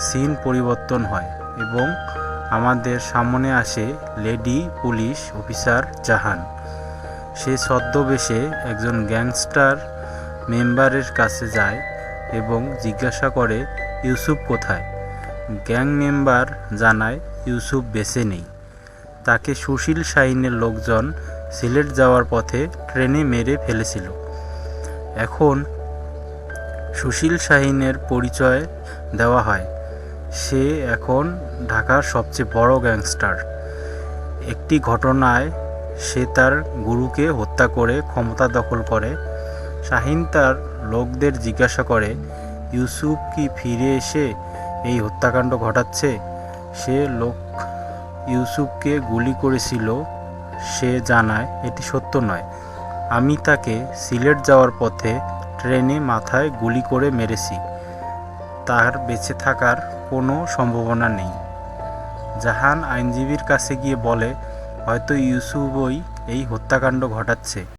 Scene পরিবর্তন হয় এবং আমাদের সামনে আসে লেডি পুলিশ অফিসার জাহান। সে ছদ্মবেশে একজন গ্যাংস্টার মেম্বারের কাছে যায় এবং জিজ্ঞাসা করে, ইউসুফ কোথায়? গ্যাং মেম্বার জানায়, ইউসুফ বেঁচে নেই। তাকে সুশীল শাহিনের লোকজন সিলেট যাওয়ার পথে ট্রেনে মেরে ফেলেছিল। এখন সুশীল শাহিনের পরিচয় দেওয়া হয়। সে এখন ঢাকার সবচেয়ে বড় গ্যাংস্টার। একটি ঘটনায় সে তার গুরুকে হত্যা করে ক্ষমতা দখল করে। শাহিন তার লোকদের জিজ্ঞাসা করে, ইউসুফ কি ফিরে এসে এই হত্যাকাণ্ড ঘটাচ্ছে? সে লোক ইউসুফকে গুলি করেছিল। সে জানায়, এটি সত্য নয়। আমি তাকে সিলেট যাওয়ার পথে ট্রেনে মাথায় গুলি করে মেরেছি। তার বেঁচে থাকার কোনো সম্ভাবনা নেই। জাহান আইনজীবীর কাছে গিয়ে বলে, হয়তো ইউসুফই এই হত্যাকাণ্ড ঘটাচ্ছে।